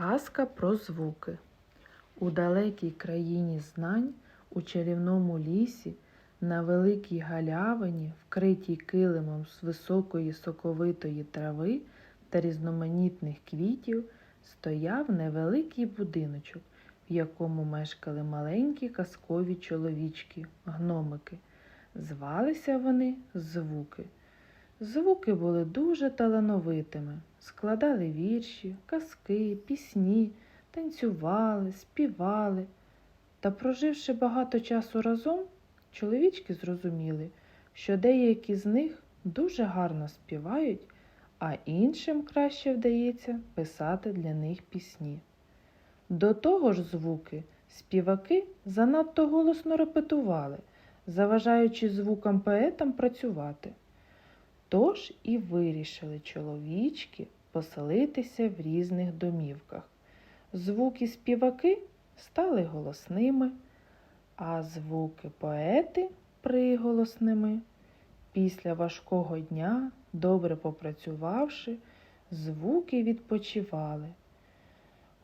Казка про звуки. У далекій країні знань, у чарівному лісі, на великій галявині, вкритій килимом з високої соковитої трави та різноманітних квітів, стояв невеликий будиночок, в якому мешкали маленькі казкові чоловічки, гномики. Звалися вони звуки. Звуки були дуже талановитими, складали вірші, казки, пісні, танцювали, співали. Та, проживши багато часу разом, чоловічки зрозуміли, що деякі з них дуже гарно співають, а іншим краще вдається писати для них пісні. До того ж звуки співаки занадто голосно репетували, заважаючи звукам поетам працювати. Тож і вирішили чоловічки поселитися в різних домівках. Звуки співаки стали голосними, а звуки поети приголосними. Після важкого дня, добре попрацювавши, звуки відпочивали.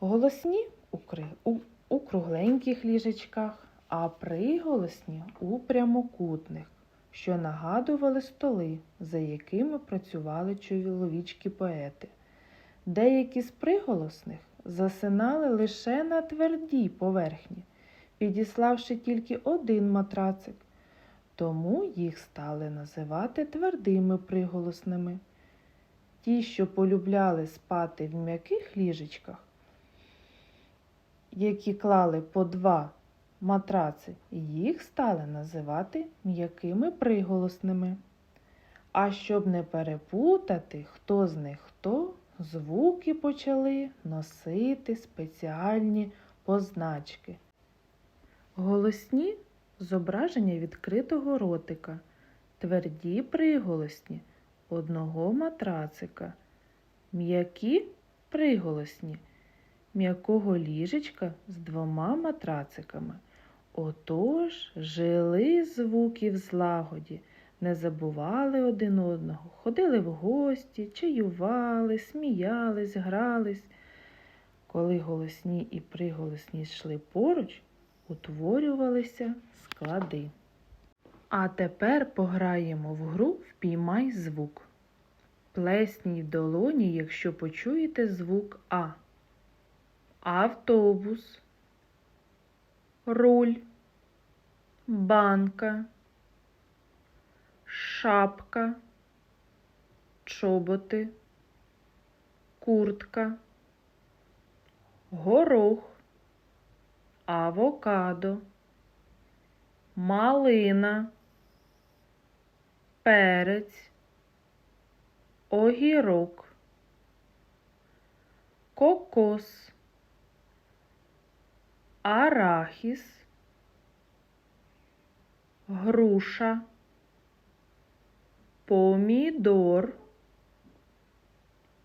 Голосні у, кругленьких ліжечках, а приголосні у прямокутних що нагадували столи, за якими працювали чоловічки поети. Деякі з приголосних засинали лише на твердій поверхні, підіславши тільки один матрацик, тому їх стали називати твердими приголосними. Ті, що полюбляли спати в м'яких ліжечках, які клали по два матраци, їх стали називати м'якими приголосними. А щоб не перепутати, хто з них хто, звуки почали носити спеціальні позначки. Голосні зображення відкритого ротика, тверді приголосні одного матрацика, м'які приголосні м'якого ліжечка з двома матрациками. Отож жили звуки в злагоді, не забували один одного, ходили в гості, чаювали, сміялись, грались. Коли голосні і приголосні йшли поруч, утворювалися склади. А тепер пограємо в гру Впіймай звук. Плесніть в долоні, якщо почуєте звук А. Автобус руль, банка, шапка, чоботи, куртка, горох, авокадо, малина, перець, огірок, кокос арахіс, груша, помідор,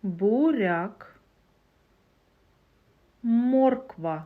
буряк, морква.